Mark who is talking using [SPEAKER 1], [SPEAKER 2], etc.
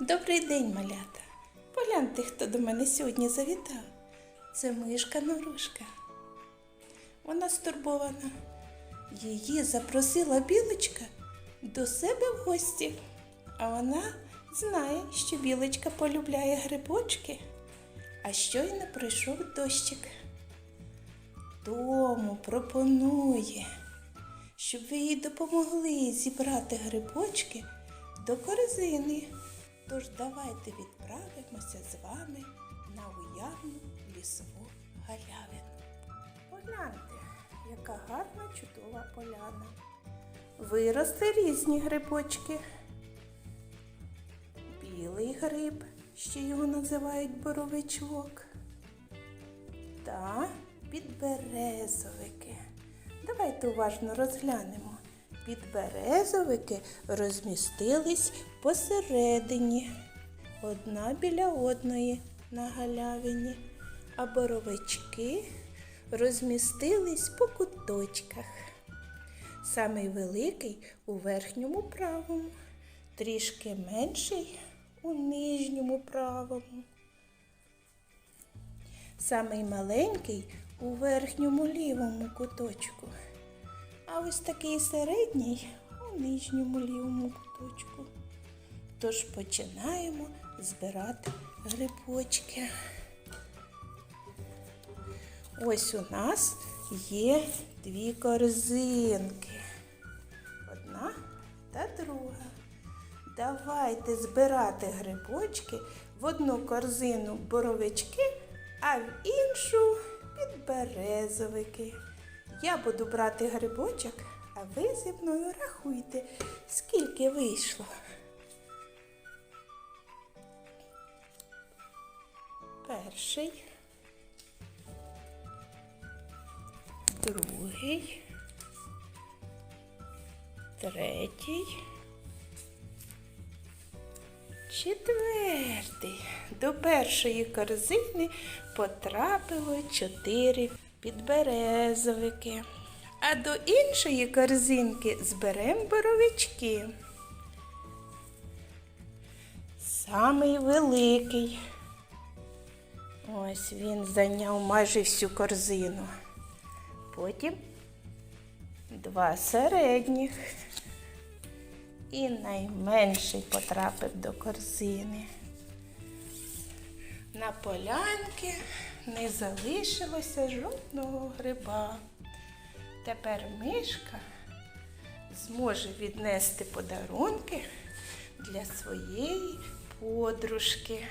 [SPEAKER 1] Добрий день, малята. Погляньте, хто до мене сьогодні завітав. Це мишка Норушка. Вона стурбована. Її запросила білочка до себе в гості. А вона знає, що білочка полюбляє грибочки, а щойно прийшов дощик. Тому пропонує, щоб ви їй допомогли зібрати грибочки до корзини. Тож давайте відправимося з вами на уявну лісову галявину. Погляньте, яка гарна чудова поляна. Виросли різні грибочки. Білий гриб, ще його називають боровичок. Та підберезовики. Давайте уважно розглянемо. Підберезовики розмістились посередині, одна біля одної на галявині, а боровички розмістились по куточках. Самий великий у верхньому правому, трішки менший у нижньому правому. Самий маленький у верхньому лівому куточку, а ось такий середній у нижньому лівому куточку. Тож починаємо збирати грибочки. Ось у нас є дві корзинки. Одна та друга. Давайте збирати грибочки в одну корзину боровички, а в іншу підберезовики. Я буду брати грибочок, а ви зі мною рахуйте, скільки вийшло. Перший, другий, третій. Четвертий. До першої корзини потрапило чотири підберезовики. А до іншої корзинки зберемо боровички. Самий великий. Ось він зайняв майже всю корзину. Потім два середніх. І найменший потрапив до корзини. На полянки не залишилося жодного гриба. Тепер мишка зможе віднести подарунки для своєї подружки.